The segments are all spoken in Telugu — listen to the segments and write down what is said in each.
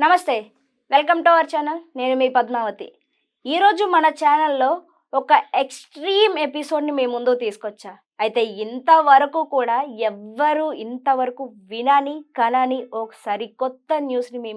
నమస్తే వెల్కమ్ టు అవర్ ఛానల్. నేను మీ పద్మావతి. ఈరోజు మన ఛానల్లో ఒక ఎక్స్ట్రీమ్ ఎపిసోడ్ని మీ ముందుకు తీసుకొచ్చా. అయితే ఇంతవరకు కూడా ఎవ్వరు ఇంతవరకు వినని కనని ఒక సరికొత్త న్యూస్ని మీ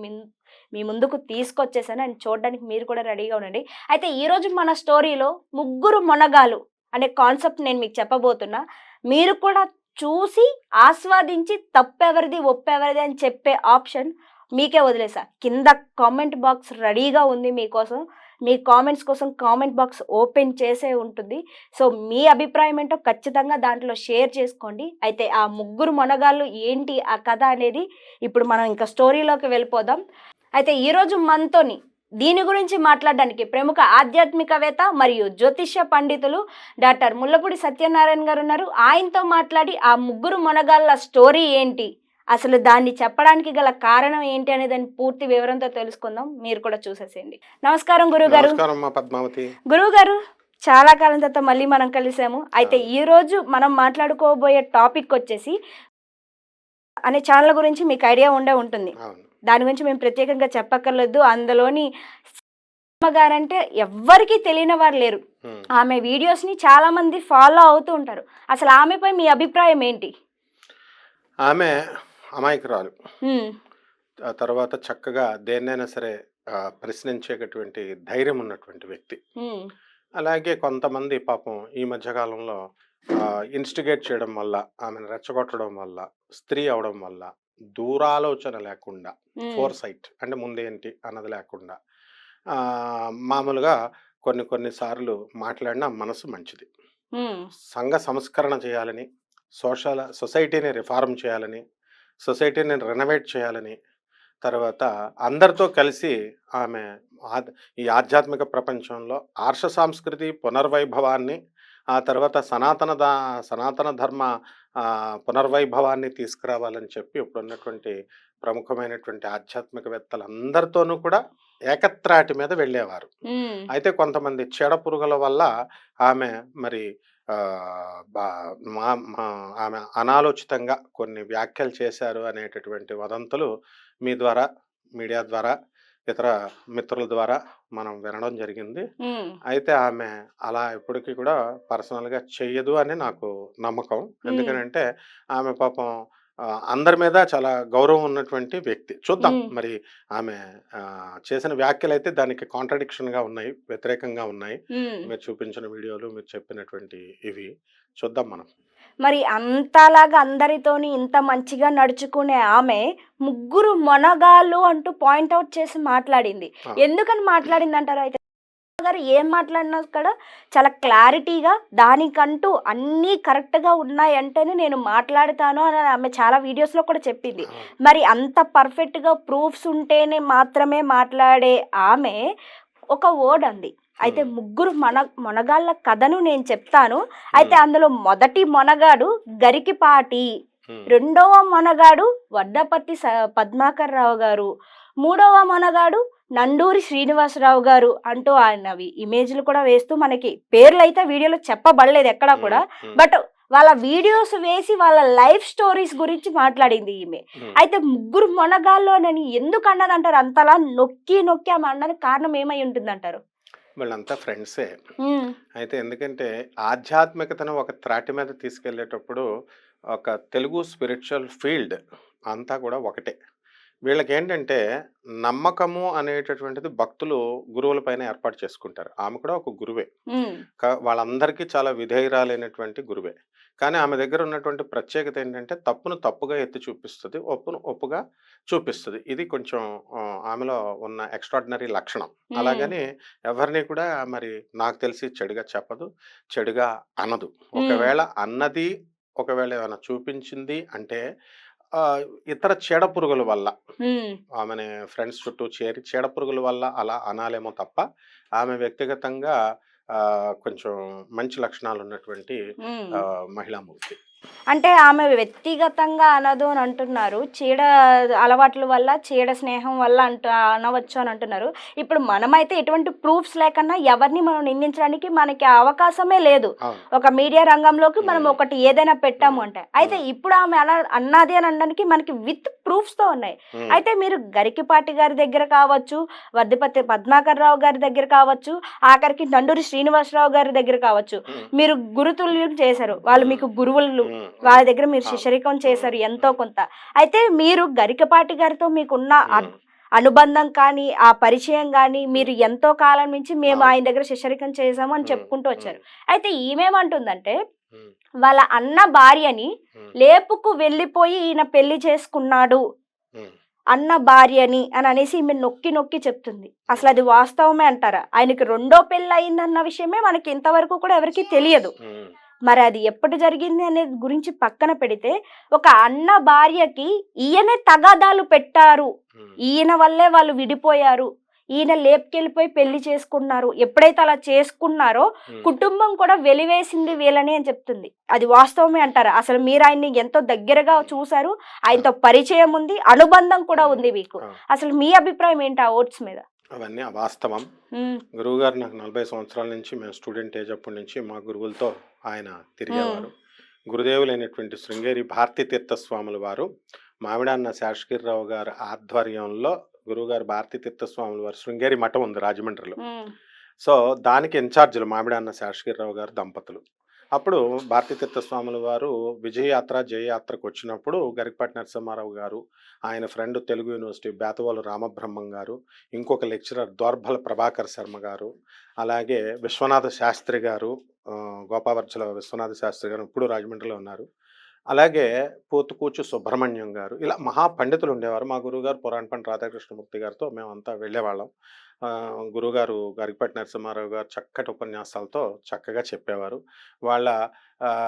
మీ ముందుకు తీసుకొచ్చేసాను. అండ్ చూడడానికి మీరు కూడా రెడీగా ఉండండి. అయితే ఈరోజు మన స్టోరీలో ముగ్గురు మొనగాలు అనే కాన్సెప్ట్ నేను మీకు చెప్పబోతున్నా. మీరు కూడా చూసి ఆస్వాదించి తప్పెవరిది ఒప్పెవరిది అని చెప్పే ఆప్షన్ మీకే వదిలేసా. కింద కామెంట్ బాక్స్ రెడీగా ఉంది మీకోసం. మీ కామెంట్స్ కోసం కామెంట్ బాక్స్ ఓపెన్ చేసే ఉంటుంది. సో మీ అభిప్రాయం ఏంటో ఖచ్చితంగా దాంట్లో షేర్ చేసుకోండి. అయితే ఆ ముగ్గురు మొనగాళ్ళు ఏంటి ఆ కథ అనేది ఇప్పుడు మనం ఇంకా స్టోరీలోకి వెళ్ళిపోదాం. అయితే ఈరోజు మనతోని దీని గురించి మాట్లాడడానికి ప్రముఖ ఆధ్యాత్మికవేత్త మరియు జ్యోతిష్య పండితులు డాక్టర్ ముల్లపూడి సత్యనారాయణ గారు ఉన్నారు. ఆయనతో మాట్లాడి ఆ ముగ్గురు మొనగాళ్ళ స్టోరీ ఏంటి అసలు దాన్ని చెప్పడానికి గల కారణం ఏంటి అనే దాని పూర్తి వివరంతో తెలుసుకుందాం. మీరు కూడా చూసేసేయండి. నమస్కారం గురువు గారు నమస్కారం అమ్మా పద్మావతి. గురువు గారు చాలా కాలం తర్వాత మళ్ళీ మనం కలిసాము. అయితే ఈ రోజు మనం మాట్లాడుకోబోయే టాపిక్ వచ్చేసి అనే ఛానల్ గురించి మీకు ఐడియా ఉండే ఉంటుంది. దాని గురించి మేము ప్రత్యేకంగా చెప్పక్కర్లేదు. అందులోని గారంటే ఎవ్వరికీ తెలియని వారు లేరు. ఆమె వీడియోస్ని చాలా మంది ఫాలో అవుతూ ఉంటారు. అసలు ఆమెపై మీ అభిప్రాయం ఏంటి? ఆమె అమాయకురాలు. ఆ తర్వాత చక్కగా దేన్నైనా సరే ప్రశ్నించేటటువంటి ధైర్యం ఉన్నటువంటి వ్యక్తి. అలాగే కొంతమంది పాపం ఈ మధ్యకాలంలో ఇన్స్టిగేట్ చేయడం వల్ల ఆమెను రెచ్చగొట్టడం వల్ల స్త్రీ అవడం వల్ల దూరాలోచన లేకుండా ఫోర్ సైట్ అంటే ముందేంటి అన్నది లేకుండా మామూలుగా కొన్ని కొన్ని సార్లు మాట్లాడిన మనసు మంచిది. సంఘ సంస్కరణ చేయాలని సోషల్ సొసైటీని రిఫార్మ్ చేయాలని సొసైటీని రెనోవేట్ చేయాలని. తర్వాత అందరితో కలిసి ఆమె ఈ ఆధ్యాత్మిక ప్రపంచంలో ఆర్ష సంస్కృతి పునర్వైభవాన్ని ఆ తర్వాత సనాతన దా సనాతన ధర్మ పునర్వైభవాన్ని తీసుకురావాలని చెప్పి ఇప్పుడు ఉన్నటువంటి ప్రముఖమైనటువంటి ఆధ్యాత్మికవేత్తలందరితోనూ కూడా ఏకత్రాటి మీద వెళ్ళేవారు. అయితే కొంతమంది చెడ పురుగుల వల్ల ఆమె మరి ఆ, బా- మా- మా- ఆమె అనాలోచితంగా కొన్ని వ్యాఖ్యలు చేశారు అనేటటువంటి వదంతులు మీ ద్వారా మీడియా ద్వారా ఇతర మిత్రుల ద్వారా మనం వినడం జరిగింది. ఉమ్, అయితే ఆమె అలా ఎప్పటికీ కూడా పర్సనల్గా చెయ్యదు అని నాకు నమ్మకం. ఎందుకనంటే ఆమె పాపం అందరి మీద చాలా గౌరవం ఉన్నటువంటి వ్యక్తి చూద్దాం. మరి ఆమె చేసిన వ్యాఖ్యలు అయితే దానికి కాంట్రడిక్షన్గా ఉన్నాయి వ్యతిరేకంగా ఉన్నాయి. మీరు చూపించిన వీడియోలు మీరు చెప్పినటువంటి ఇవి చూద్దాం మనం మరి అంతలాగా అందరితోని ఇంత మంచిగా నడుచుకునే ఆమె ముగ్గురు మొనగాళ్ళు అంటూ పాయింట్అవుట్ చేసి మాట్లాడింది. ఎందుకని మాట్లాడింది అంటారు అయితే గారు ఏం మాట్లాడినా కూడా చాలా క్లారిటీగా దానికంటూ అన్నీ కరెక్ట్గా ఉన్నాయంటేనే నేను మాట్లాడతాను అని ఆమె చాలా వీడియోస్లో కూడా చెప్పింది మరి అంత పర్ఫెక్ట్గా ప్రూఫ్స్ ఉంటేనే మాత్రమే మాట్లాడే ఆమె ఒక వర్డ్ అంది అయితే. ముగ్గురు మన మొనగాళ్ళ కథను నేను చెప్తాను అయితే. అందులో మొదటి మొనగాడు గరికిపాటి. రెండవ మొనగాడు వడ్డపత్తి పద్మాకర్ రావు గారు మూడవ మొనగాడు నండూరి శ్రీనివాసరావు గారు అంటూ ఆయనవి ఇమేజ్లు కూడా వేస్తూ మనకి పేర్లు అయితే వీడియోలో చెప్పబడలేదు ఎక్కడా కూడా. బట్ వాళ్ళ వీడియోస్ వేసి వాళ్ళ లైఫ్ స్టోరీస్ గురించి మాట్లాడింది ఈమె. అయితే ముగ్గురు మొనగాల్లోనని ఎందుకు అన్నది అంటారు అంతలా నొక్కి నొక్కి ఆమె అన్నది కారణం ఏమై ఉంటుంది అంటారు వీళ్ళంతా ఫ్రెండ్సే. అయితే ఎందుకంటే ఆధ్యాత్మికతను ఒక త్రాటి మీద తీసుకెళ్ళేటప్పుడు ఒక తెలుగు స్పిరిచువల్ ఫీల్డ్ అంతా కూడా ఒకటే. వీళ్ళకి ఏంటంటే నమ్మకము అనేటటువంటిది భక్తులు గురువులపైన ఏర్పాటు చేసుకుంటారు. ఆమె కూడా ఒక గురువే. కా- వాళ్ళందరికీ చాలా విధేయురాలైనటువంటి గురువే. కానీ ఆమె దగ్గర ఉన్నటువంటి ప్రత్యేకత ఏంటంటే తప్పును తప్పుగా ఎత్తి చూపిస్తుంది ఒప్పును ఒప్పుగా చూపిస్తుంది. ఇది కొంచెం ఆ, ఆమెలో ఉన్న ఎక్స్ట్రాడినరీ లక్షణం. అలాగని ఎవరిని కూడా మరి నాకు తెలిసి చెడుగా చెప్పదు చెడుగా అనదు. ఒకవేళ అన్నది ఒకవేళ ఏమైనా చూపించింది అంటే ఇతర చీడ పురుగుల వల్ల ఆమెని ఫ్రెండ్స్ చుట్టూ చేరి చీడ పురుగుల వల్ల అలా అనాలేమో తప్ప ఆమె వ్యక్తిగతంగా ఆ, కొంచెం మంచి లక్షణాలు ఉన్నటువంటి మహిళామూర్తి అంటే ఆమె వ్యక్తిగతంగా అనదు అని అంటున్నారు. చీడ అలవాట్ల వల్ల చీడ స్నేహం వల్ల అంట అనవచ్చు అని అంటున్నారు. ఇప్పుడు మనమైతే ఎటువంటి ప్రూఫ్స్ లేకన్నా ఎవరిని మనం నిందించడానికి మనకి అవకాశమే లేదు. ఒక మీడియా రంగంలోకి మనం. ఒకటి ఏదైనా పెట్టాము అంటే. అయితే ఇప్పుడు ఆమె అలా అన్నది అని అనడానికి మనకి విత్ ప్రూఫ్స్తో ఉన్నాయి. అయితే మీరు గరికిపాటి గారి దగ్గర కావచ్చు వర్ధిపతి పద్మాకర్ రావు గారి దగ్గర కావచ్చు ఆఖరికి నండూరి శ్రీనివాసరావు గారి దగ్గర కావచ్చు. మీరు గురుతుల్యం చేశారు. వాళ్ళు మీకు గురువులు వాళ్ళ దగ్గర మీరు. శిష్యరికం చేశారు ఎంతో కొంత. అయితే మీరు గరికపాటి గారితో మీకున్న అనుబంధం కానీ ఆ పరిచయం కానీ మీరు ఎంతో కాలం నుంచి మేము. ఆయన దగ్గర శిష్యరికం చేశాము అని చెప్పుకుంటూ వచ్చారు. అయితే ఈమెమంటుందంటే వాళ్ళ అన్న భార్యని లేపుకు వెళ్ళిపోయి ఈయన పెళ్ళి చేసుకున్నాడు. అన్న భార్యని అని అనేసి ఈమె నొక్కి నొక్కి చెప్తుంది. అసలు అది వాస్తవమే అంటారా? ఆయనకి రెండో పెళ్ళి అయిందన్న విషయమే మనకి ఇంతవరకు కూడా ఎవరికి తెలియదు. మరి అది ఎప్పుడు జరిగింది అనేది గురించి పక్కన పెడితే ఒక అన్న భార్యకి ఈయనే తగాదాలు పెట్టారు. ఈయన వల్లే వాళ్ళు విడిపోయారు. ఈయన లేపుకెళ్ళిపోయి పెళ్ళి చేసుకున్నారు. ఎప్పుడైతే అలా చేసుకున్నారో. కుటుంబం కూడా వెలివేసింది వీళ్ళని అని చెప్తుంది. అది వాస్తవమే అంటారా. అసలు మీరు ఆయన్ని ఎంతో దగ్గరగా చూసారు ఆయనతో పరిచయం ఉంది. అనుబంధం కూడా ఉంది మీకు. అసలు మీ అభిప్రాయం ఏంటి ఆ ఓట్స్ మీద? అవన్నీ అవాస్తవం. గురువుగారు నాకు నలభై సంవత్సరాల నుంచి మేము స్టూడెంట్ ఏజ్ అప్పటి నుంచి మా గురువులతో ఆయన తిరిగేవారు. గురుదేవులైనటువంటి శృంగేరి భారతీ తీర్థస్వాముల వారు మామిడాన్న శాసగిరిరావు గారి ఆధ్వర్యంలో గురువుగారు భారతీ తీర్థస్వాముల వారు శృంగేరి మఠం ఉంది రాజమండ్రిలో. సో దానికి ఇన్ఛార్జీలు మామిడాన్న శాసగిరిరావు గారు దంపతులు. అప్పుడు భారతీ తీర్థస్వాముల వారు విజయయాత్ర జయయాత్రకు వచ్చినప్పుడు గరికపాటి నరసింహారావు గారు ఆయన ఫ్రెండ్ తెలుగు యూనివర్సిటీ బేతవాలు రామబ్రహ్మం గారు ఇంకొక లెక్చరర్ దోర్భల ప్రభాకర్ శర్మ గారు అలాగే విశ్వనాథ శాస్త్రి గారు గోపావర్చల విశ్వనాథ శాస్త్రి గారు ఇప్పుడు రాజమండ్రిలో ఉన్నారు. అలాగే పోతుకూచు సుబ్రహ్మణ్యం గారు ఇలా మహా పండితులు ఉండేవారు మా గురువుగారు పురాణపండి రాధాకృష్ణమూర్తి గారితో మేమంతా వెళ్ళేవాళ్ళం. ఆ, గురువుగారు గరికపాటి నరసింహారావు గారు చక్కటి ఉపన్యాసాలతో చక్కగా చెప్పేవారు. వాళ్ళ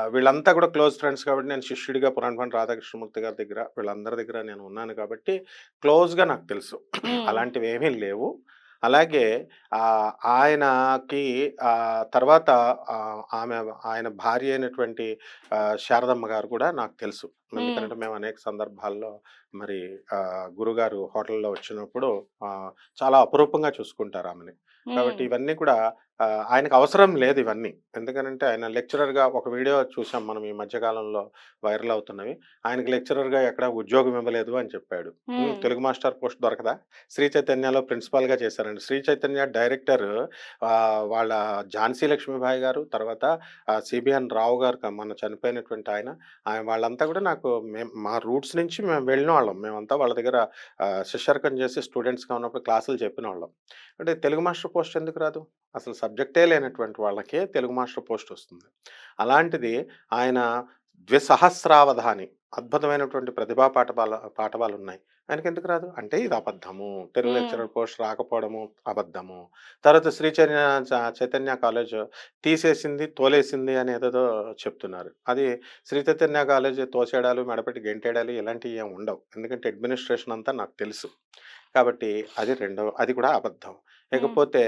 వీళ్ళంతా కూడా క్లోజ్ ఫ్రెండ్స్ కాబట్టి నేను శిష్యుడిగా పురాణపండి రాధాకృష్ణమూర్తి గారి దగ్గర వీళ్ళందరి దగ్గర నేను ఉన్నాను కాబట్టి క్లోజ్గా నాకు తెలుసు. అలాంటివి ఏమీ లేవు. అలాగే ఆయనకి తర్వాత ఆమె ఆయన భార్య అయినటువంటి శారదమ్మ గారు కూడా నాకు తెలుసు. ఎందుకంటే మేము అనేక సందర్భాల్లో మరి గురుగారు హోటల్లో వచ్చినప్పుడు చాలా అపురూపంగా చూసుకుంటారు ఆమెని. కాబట్టి ఇవన్నీ కూడా ఆయనకు అవసరం లేదు ఇవన్నీ. ఎందుకంటే ఆయన లెక్చరర్గా ఒక వీడియో చూసాం మనం ఈ మధ్యకాలంలో వైరల్ అవుతున్నవి. ఆయనకి లెక్చరర్గా ఎక్కడ ఉద్యోగం ఇవ్వలేదు అని చెప్పాడు. తెలుగు మాస్టర్ పోస్ట్ దొరకదా? శ్రీ చైతన్యలో ప్రిన్సిపాల్గా చేశారండి. శ్రీ చైతన్య డైరెక్టర్ వాళ్ళ ఝాన్సీ లక్ష్మీబాయి గారు తర్వాత సిబిఎన్ రావు గారు మన చనిపోయినటువంటి ఆయన. ఆయన వాళ్ళంతా కూడా నాకు మేము మా రూట్స్ నుంచి మేము వెళ్ళిన వాళ్ళం మేమంతా వాళ్ళ దగ్గర శిష్యర్కం చేసి స్టూడెంట్స్గా ఉన్నప్పుడు క్లాసులు చెప్పిన వాళ్ళం అంటే తెలుగు మాస్టర్ పోస్ట్ ఎందుకు రాదు? అసలు సబ్జెక్టే లేనటువంటి వాళ్ళకే తెలుగు మాస్టర్ పోస్ట్ వస్తుంది. అలాంటిది ఆయన ద్విసహస్రావధాని అద్భుతమైనటువంటి ప్రతిభా పాఠవాల పాఠవాలు ఉన్నాయి ఆయనకి ఎందుకు రాదు? అంటే ఇది అబద్ధము. తెలుగు. లెక్చరర్ పోస్ట్ రాకపోవడము అబద్ధము. తర్వాత శ్రీ చైతన్య కాలేజ్ తీసేసింది తోలేసింది అని ఏదేదో చెప్తున్నారు. అది శ్రీ చైతన్య కాలేజ్ తోసేయడాలు మెడపెట్టి గెంటేయడాలు ఇలాంటివి ఏం ఉండవు. ఎందుకంటే అడ్మినిస్ట్రేషన్ అంతా నాకు తెలుసు. కాబట్టి అది రెండవ అది కూడా అబద్ధం. ఇకపోతే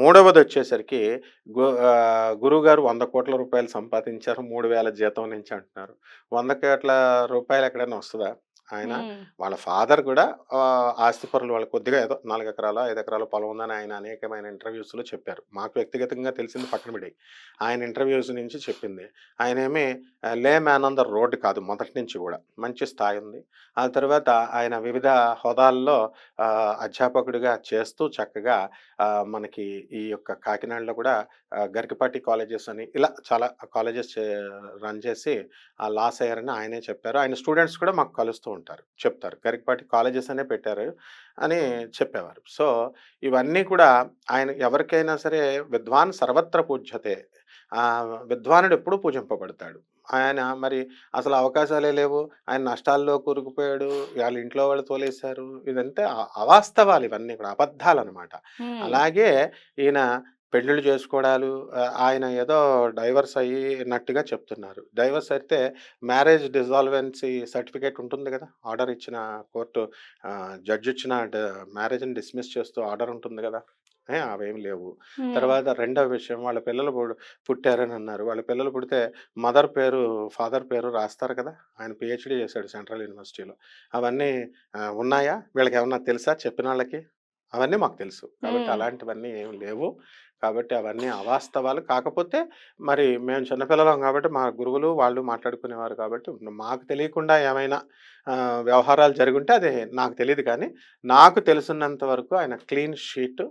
మూడవది వచ్చేసరికి గురువుగారు వంద కోట్ల రూపాయలు సంపాదించారు మూడు వేల జీతం నుంచి అంటున్నారు. వంద కోట్ల రూపాయలు ఎక్కడైనా వస్తుందా? ఆయన వాళ్ళ ఫాదర్ కూడా ఆస్తిపరులు వాళ్ళ కొద్దిగా ఏదో నాలుగు ఎకరాలు ఐదు ఎకరాల పొలం ఉందని ఆయన అనేకమైన ఇంటర్వ్యూస్లో చెప్పారు. మాకు వ్యక్తిగతంగా తెలిసింది పక్కన పెడి ఆయన ఇంటర్వ్యూస్ నుంచి చెప్పింది. ఆయన ఏమి లే మ్యాన్ ఆన్ ద రోడ్ కాదు మొదటి నుంచి కూడా. మంచి స్థాయి ఉంది. ఆ తర్వాత ఆయన వివిధ హోదాల్లో ఆ, అధ్యాపకుడిగా చేస్తూ చక్కగా మనకి ఈ యొక్క కాకినాడలో కూడా గరికపాటి కాలేజెస్ అని ఇలా చాలా కాలేజెస్ రన్ చేసి ఆ లాస్ అయ్యారని ఆయనే చెప్పారు. ఆయన స్టూడెంట్స్ కూడా మాకు కలుస్తూ ఉంటారు. చెప్తారు. గరికపాటి కాలేజెస్ అనే పెట్టారు అని చెప్పేవారు. సో ఇవన్నీ కూడా ఆయన ఎవరికైనా సరే విద్వాన్ సర్వత్ర పూజ్యతే. విద్వానుడు ఎప్పుడు పూజింపబడతాడు. ఆయన మరి అసలు అవకాశాలే లేవు. ఆయన నష్టాల్లో కూరుకుపోయాడు. వాళ్ళ ఇంట్లో వాళ్ళు తోలేశారు. ఇదంతా అవాస్తవాలు ఇవన్నీ కూడా అబద్ధాలు అనమాట అలాగే ఈయన పెళ్ళిళ్ళు చేసుకోవడాలు ఆయన ఏదో డైవర్స్ అయ్యినట్టుగా చెప్తున్నారు. డైవర్స్ అయితే మ్యారేజ్ డిజాల్వెన్సీ సర్టిఫికేట్ ఉంటుంది కదా ఆర్డర్ ఇచ్చిన కోర్టు జడ్జి ఇచ్చిన మ్యారేజ్ని డిస్మిస్ చేస్తూ ఆర్డర్ ఉంటుంది కదా ఏ, అవేం లేవు. ఉమ్. తర్వాత రెండవ విషయం వాళ్ళ పిల్లలు పుడు- పుట్టారని అన్నారు. వాళ్ళ పిల్లలు పుడితే మదర్ పేరు ఫాదర్ పేరు రాస్తారు కదా ఆయన పిహెచ్డి చేశాడు సెంట్రల్ యూనివర్సిటీలో. అవన్నీ ఉన్నాయా? వీళ్ళకి ఏమన్నా తెలుసా చెప్పిన వాళ్ళకి అవన్నీ మాకు తెలుసు. కాబట్టి. అలాంటివన్నీ ఏం లేవు. కాబట్టి అవన్నీ అవాస్తవాలు. కాకపోతే మరి మేము చిన్నపిల్లలం కాబట్టి మా గురువులు వాళ్ళు మాట్లాడుకునేవారు కాబట్టి మాకు తెలియకుండా ఏమైనా వ్యవహారాలు జరుగుంటే అది నాకు తెలియదు కానీ నాకు తెలిసినంత వరకు ఆయన క్లీన్ షీట్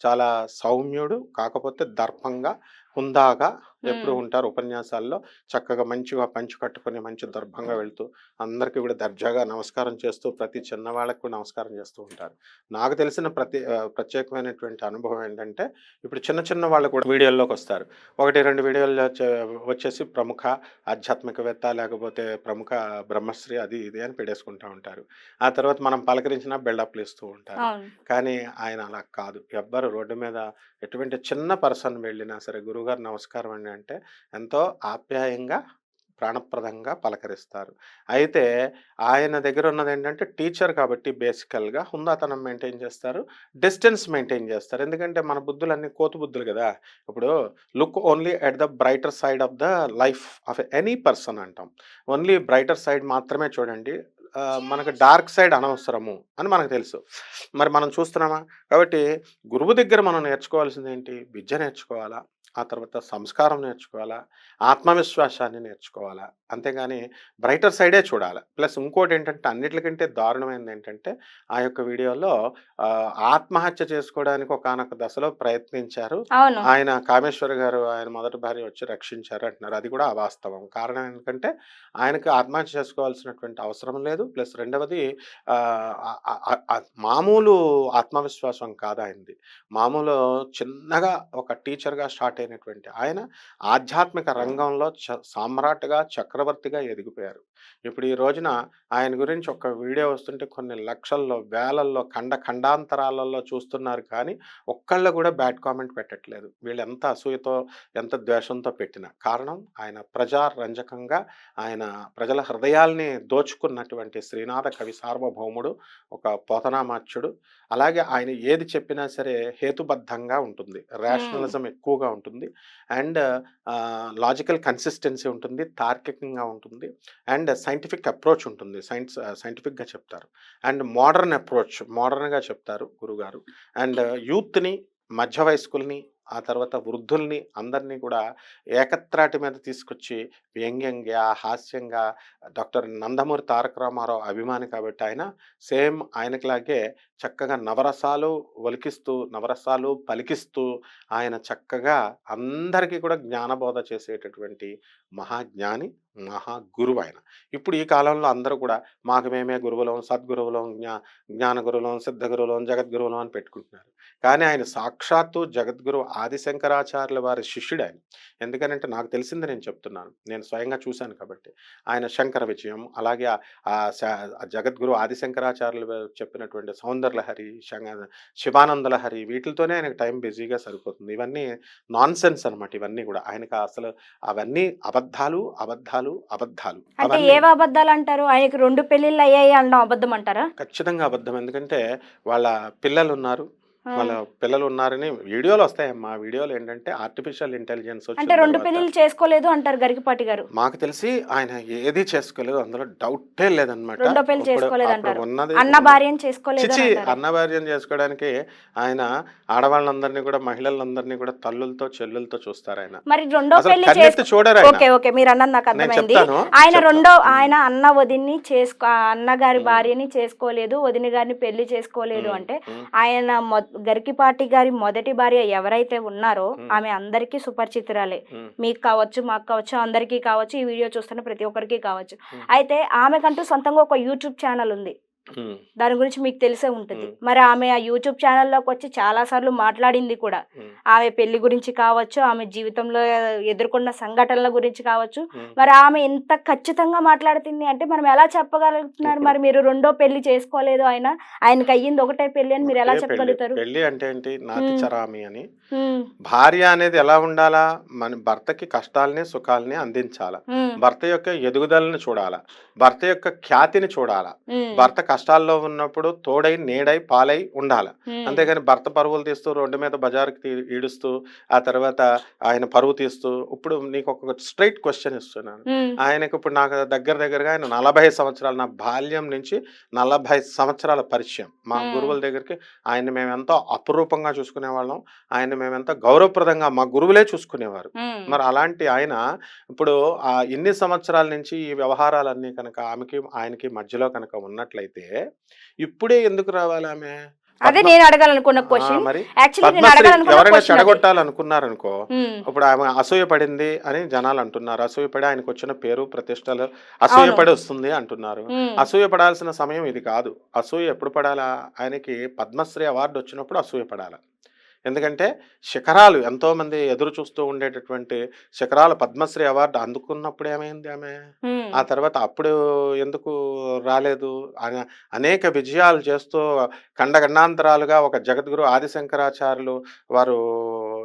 చాలా సౌమ్యుడు కాకపోతే దర్పంగా హుందాగా ఎప్పుడు. ఉంటారు ఉపన్యాసాల్లో. చక్కగా మంచిగా పంచి కట్టుకొని మంచి దర్భంగా వెళ్తూ అందరికీ కూడా దర్జాగా నమస్కారం చేస్తూ ప్రతి చిన్నవాళ్ళకు నమస్కారం చేస్తూ ఉంటారు. నాకు తెలిసిన ప్రతి ప్రత్యేకమైనటువంటి అనుభవం ఏంటంటే ఇప్పుడు చిన్న చిన్న వాళ్ళు కూడా వీడియోల్లోకి వస్తారు. ఒకటి రెండు వీడియోల్లో వచ్చేసి ప్రముఖ ఆధ్యాత్మికవేత్త లేకపోతే ప్రముఖ బ్రహ్మశ్రీ అది ఇది అని పెట్టేసుకుంటూ ఉంటారు. ఆ తర్వాత మనం పలకరించిన బిల్డప్లు ఇస్తూ ఉంటారు. కానీ ఆయన అలా కాదు. ఎవ్వరు రోడ్డు మీద ఎటువంటి చిన్న పర్సన్ వెళ్ళినా సరే గురువుగారు నమస్కారం అండి అంటే ఎంతో ఆప్యాయంగా ప్రాణప్రదంగా పలకరిస్తారు. అయితే ఆయన దగ్గర ఉన్నది ఏంటంటే టీచర్ కాబట్టి బేసికల్గా హుందాతనం మెయింటైన్ చేస్తారు డిస్టెన్స్ మెయింటైన్ చేస్తారు. ఎందుకంటే మన బుద్ధులన్నీ కోతు బుద్ధులు కదా! ఇప్పుడు look only at the brighter side of the life of any person అంటాం. ఓన్లీ బ్రైటర్ సైడ్ మాత్రమే చూడండి. మనకు డార్క్ సైడ్ అనవసరము అని మనకు తెలుసు. మరి మనం చూస్తున్నామా? కాబట్టి గురువు దగ్గర మనం నేర్చుకోవాల్సింది ఏంటి విద్య నేర్చుకోవాలా? ఆ తర్వాత సంస్కారం నేర్చుకోవాలా? ఆత్మవిశ్వాసాన్ని నేర్చుకోవాలా? అంతేగాని బ్రైటర్ సైడే చూడాలి? ప్లస్ ఇంకోటి ఏంటంటే అన్నిటికంటే దారుణమైనది ఏంటంటే ఆ యొక్క వీడియోలో ఆత్మహత్య చేసుకోవడానికి ఒకనొక దశలో ప్రయత్నించారు. ఆయన కామేశ్వర్ గారు ఆయన మొదటి భార్య వచ్చి రక్షించారు అంటున్నారు. అది కూడా అవాస్తవం. కారణం ఏంటంటే ఆయనకి ఆత్మహత్య చేసుకోవాల్సినటువంటి అవసరం లేదు. ప్లస్ రెండవది మామూలు ఆత్మవిశ్వాసం కాదు ఆయనది. మామూలు చిన్నగా ఒక టీచర్గా స్టార్ట్ అయినటువంటి ఆయన ఆధ్యాత్మిక రంగంలో చ సామ్రాట్గా చక్రవర్తిగా ఎదిగిపోయారు. ఇప్పుడు ఈ రోజున ఆయన గురించి ఒక వీడియో వస్తుంటే కొన్ని లక్షల్లో వేలల్లో ఖండ ఖండాంతరాలలో చూస్తున్నారు కానీ ఒక్కళ్ళు కూడా బ్యాడ్ కామెంట్ పెట్టట్లేదు. వీళ్ళు ఎంత అసూయతో ఎంత ద్వేషంతో పెట్టిన. కారణం ఆయన ప్రజారంజకంగా ఆయన ప్రజల హృదయాల్ని దోచుకున్నటువంటి శ్రీనాథ కవి సార్వభౌముడు ఒక పోతనామాచ్యుడు. అలాగే ఆయన ఏది చెప్పినా సరే హేతుబద్ధంగా ఉంటుంది. రేషనలిజం ఎక్కువగా ఉంటుంది. అండ్ లాజికల్ కన్సిస్టెన్సీ ఉంటుంది తార్కికంగా ఉంటుంది. అండ్ సైంటిఫిక్ అప్రోచ్ ఉంటుంది. సైన్స్ సైంటిఫిక్గా చెప్తారు. అండ్ మోడర్న్ అప్రోచ్ మోడర్న్గా చెప్తారు గురుగారు. అండ్ యూత్ని మధ్య వయస్కుల్ని ఆ తర్వాత వృద్ధుల్ని అందరినీ కూడా ఏకత్రాటి మీద తీసుకొచ్చి వ్యంగ్యంగా హాస్యంగా డాక్టర్ నందమూరి తారక రామారావు అభిమాని కాబట్టి ఆయన సేమ్ ఆయనకిలాగే చక్కగా నవరసాలు ఒలికిస్తూ నవరసాలు పలికిస్తూ ఆయన చక్కగా అందరికీ కూడా జ్ఞానబోధ చేసేటటువంటి మహాజ్ఞాని మహా గురువు ఆయన ఇప్పుడు ఈ కాలంలో అందరూ కూడా మాకు మేమే గురువులం సద్గురువులం జ్ఞా జ్ఞాన గురువులం సిద్ధ గురువులం జగద్గురువులం అని పెట్టుకుంటున్నారు. కానీ ఆయన సాక్షాత్తు జగద్గురు ఆదిశంకరాచార్యుల వారి శిష్యుడు ఆయన. ఎందుకనంటే నాకు తెలిసింది నేను చెప్తున్నాను. నేను స్వయంగా చూశాను కాబట్టి. ఆయన శంకర విజయం అలాగే ఆ- ఆది శంకరాచార్యులు జగద్గురు ఆదిశంకరాచార్యులు చెప్పినటువంటి సౌందర్యలహరి శంగ శివానంద లహరి వీటితోనే ఆయనకు టైం బిజీగా సరిపోతుంది. ఇవన్నీ నాన్ సెన్స్ అనమాట ఇవన్నీ కూడా. ఆయనకు అసలు అవన్నీ అబద్ధాలు అబద్ధాలు అబద్ధాలు. అంటే ఏవి అబద్ధాలు అంటారు ఆయనకి రెండు పెళ్ళిళ్ళు అయ్యాయి అనడం అబద్ధం అంటారా? ఖచ్చితంగా అబద్ధం. ఎందుకంటే వాళ్ళ పిల్లలు ఉన్నారు. వాళ్ళ పిల్లలు ఉన్నారని వీడియోలు వస్తాయమ్మా వీడియోలు ఏంటంటే ఆర్టిఫిషియల్ ఇంటెలిజెన్స్ అంటే రెండు పెళ్ళిళ్ళు చేసుకోలేదు అంటారు గరికపాటి గారు మాకు తెలిసి ఆయన ఏది చేసుకోలేదు అందులో డౌటే లేదన్నమాట రెండో పెళ్ళి చేసుకోలేదు అంటారు. అన్న భార్యను చేసుకోలేదు. అన్న భార్యను చేసుకోవడానికి ఆయన ఆడవాళ్ళందరినీ కూడా మహిళలందరినీ కూడా తల్లులతో చెల్లులతో చూస్తారు ఆయన మరి రెండో పెళ్ళి చూడరు ఓకే ఓకే మీరు అన్నది నాకు అర్థమైంది ఆయన. రెండో. ఆయన అన్న వదిన్ని చేసుకో అన్నగారి. భార్యని చేసుకోలేదు వదిన గారిని పెళ్ళి చేసుకోలేదు అంటే ఆయన మొ- గరికిపాటి గారి మొదటి భార్య ఎవరైతే ఉన్నారో. ఆమె అందరికీ సుపరిచితురాలే మీకు కావచ్చు మాకు కావచ్చు అందరికీ కావచ్చు ఈ వీడియో చూస్తున్న ప్రతి ఒక్కరికి కావచ్చు. అయితే ఆమెకంటూ సొంతంగా ఒక యూట్యూబ్ ఛానల్ ఉంది దాని గురించి మీకు తెలిసే ఉంటుంది. మరి ఆమె ఆ యూట్యూబ్ ఛానల్లోకి వచ్చి చాలా సార్లు మాట్లాడింది కూడా. ఆమె పెళ్ళి గురించి కావచ్చు ఆమె జీవితంలో ఎదుర్కొన్న సంఘటనల గురించి కావచ్చు. మరి ఆమె ఎంత ఖచ్చితంగా మాట్లాడుతుంది అంటే మనం ఎలా చెప్పగలుగుతున్నారు? మరి మీరు రెండో పెళ్ళి చేసుకోలేదు ఆయన ఆయనకి అయ్యింది ఒకటే పెళ్ళి అని మీరు ఎలా. చెప్పగలుగుతారు? పెళ్ళి అంటే ఏంటి? అని. భార్య అనేది ఎలా ఉండాలా? మన భర్తకి కష్టాల్ని సుఖాల్ని అందించాల? భర్త యొక్క ఎదుగుదలని చూడాలా? భర్త యొక్క ఖ్యాతిని చూడాలా? భర్త కష్టాల్లో ఉన్నప్పుడు తోడై నీడై పాలై ఉండాలి. అంతేగాని భర్త పరువులు తీస్తూ రోడ్డు మీద బజార్కి తీ- ఈడుస్తూ ఆ తర్వాత ఆయన పరువు తీస్తూ ఇప్పుడు నీకు ఒక స్ట్రైట్ క్వశ్చన్ ఇస్తున్నాను. ఆయనకు ఇప్పుడు నాకు దగ్గర దగ్గరగా ఆయన నలభై సంవత్సరాలు నా బాల్యం నుంచి నలభై సంవత్సరాల పరిచయం. మా. గురువుల దగ్గరికి ఆయన మేము ఎంతో అపురూపంగా చూసుకునేవాళ్ళం. ఆయన మేము ఎంతో గౌరవప్రదంగా మా గురువులే చూసుకునేవారు. మరి అలాంటి ఆయన ఇప్పుడు ఆ ఇన్ని సంవత్సరాల నుంచి ఈ వ్యవహారాలన్నీ కనుక ఆమెకి ఆయనకి మధ్యలో కనుక ఉన్నట్లయితే ఇప్పుడే ఎందుకు రావాలి ఆమె? అదే నేను అడగాలనుకున్న క్వశ్చన్ ఎవరైనా చెడగొట్టాలనుకున్నారనుకో ఇప్పుడు ఆమె అసూయపడింది అని జనాలు అంటున్నారు. అసూయపడి ఆయనకు వచ్చిన పేరు ప్రతిష్టలు అసూయపడి వస్తుంది అంటున్నారు. అసూయపడాల్సిన సమయం ఇది కాదు. అసూయ ఎప్పుడు పడాలా? ఆయనకి పద్మశ్రీ అవార్డు వచ్చినప్పుడు అసూయపడాలి ఎందుకంటే శిఖరాలు ఎంతోమంది ఎదురు చూస్తూ ఉండేటటువంటి శిఖరాలు పద్మశ్రీ అవార్డు అందుకున్నప్పుడు ఏమైంది ఆమె? ఆ తర్వాత అప్పుడు ఎందుకు రాలేదు? అన- అనేక విజయాలు చేస్తూ ఖండఖండాంతరాలుగా ఒక జగద్గురు ఆదిశంకరాచార్యులు వారు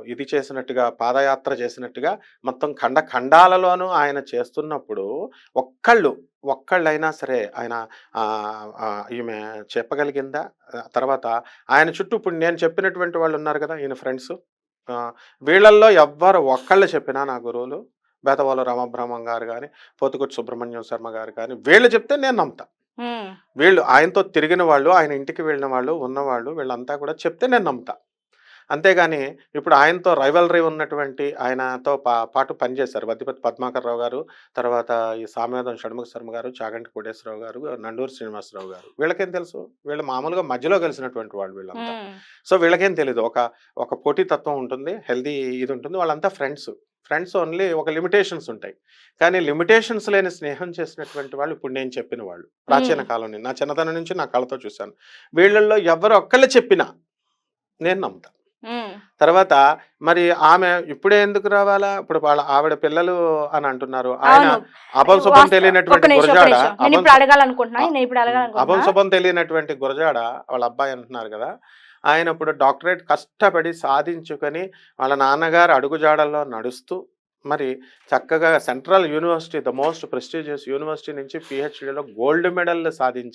ఇది చేసినట్టుగా పాదయాత్ర చేసినట్టుగా మొత్తం ఖండ ఖండాలలోనూ ఆయన చేస్తున్నప్పుడు ఒక్కళ్ళు ఒక్కళ్ళైనా సరే ఆయన ఈమె చెప్పగలిగిందా? తర్వాత ఆయన చుట్టూ ఇప్పుడు నేను చెప్పినటువంటి వాళ్ళు ఉన్నారు కదా ఈయన ఫ్రెండ్స్. వీళ్ళల్లో ఎవ్వరు ఒక్కళ్ళు చెప్పినా నా గురువులు బేతవాళ్ళ రామబ్రహ్మం గారు కానీ పోతుకొచ్చి సుబ్రహ్మణ్యం శర్మ గారు కానీ వీళ్ళు చెప్తే నేను నమ్ముతా. వీళ్ళు ఆయనతో తిరిగిన వాళ్ళు ఆయన ఇంటికి వెళ్ళిన వాళ్ళు ఉన్నవాళ్ళు వీళ్ళంతా కూడా చెప్తే నేను నమ్ముతా. అంతేగాని ఇప్పుడు ఆయనతో రైవలరీ ఉన్నటువంటి ఆయనతో పా పాటు పనిచేశారు. వద్దిపతి పద్మాకర్ రావు గారు తర్వాత ఈ సామ్యాదం షణ్ముఖ శర్మ గారు చాగంటి కోటేశ్వరరావు గారు నండూరు శ్రీనివాసరావు గారు. వీళ్ళకేం తెలుసు? వీళ్ళు మామూలుగా మధ్యలో కలిసినటువంటి వాళ్ళు వీళ్ళంతా. సో వీళ్ళకేం తెలియదు ఒక ఒక పోటీతత్వం ఉంటుంది హెల్దీ ఇది ఉంటుంది. వాళ్ళంతా ఫ్రెండ్స్. ఫ్రెండ్స్ ఓన్లీ ఒక లిమిటేషన్స్ ఉంటాయి. కానీ లిమిటేషన్స్ లేని స్నేహం చేసినటువంటి వాళ్ళు ఇప్పుడు నేను చెప్పిన వాళ్ళు. ప్రాచీన. కాలం నా. చిన్నతనం నుంచి నా కళ్ళతో చూశాను. వీళ్ళల్లో ఎవరు ఒక్కళ్ళు చెప్పినా నేను నమ్ముతా. తర్వాత మరి ఆమె ఇప్పుడే ఎందుకు రావాలా? ఇప్పుడు వాళ్ళ ఆవిడ పిల్లలు అని అంటున్నారు. ఆయన అవును. అభం శుభం వాస్తవం. తెలియనటువంటి గురజాడ నిమిషం. నేను అభం ఇప్పుడు అడగాలనుకుంటున్నా నేను ఇప్పుడు అభం అడగాలనుకుంటున్నా శుభం తెలియనటువంటి గురజాడ వాళ్ళ అబ్బాయి అంటున్నారు కదా ఆయన ఇప్పుడు డాక్టరేట్ కష్టపడి సాధించుకొని వాళ్ళ నాన్నగారు అడుగుజాడల్లో నడుస్తూ మరి చక్కగా central university the most prestigious university నుంచి పిహెచ్డిలో గోల్డ్ మెడల్ సాధించి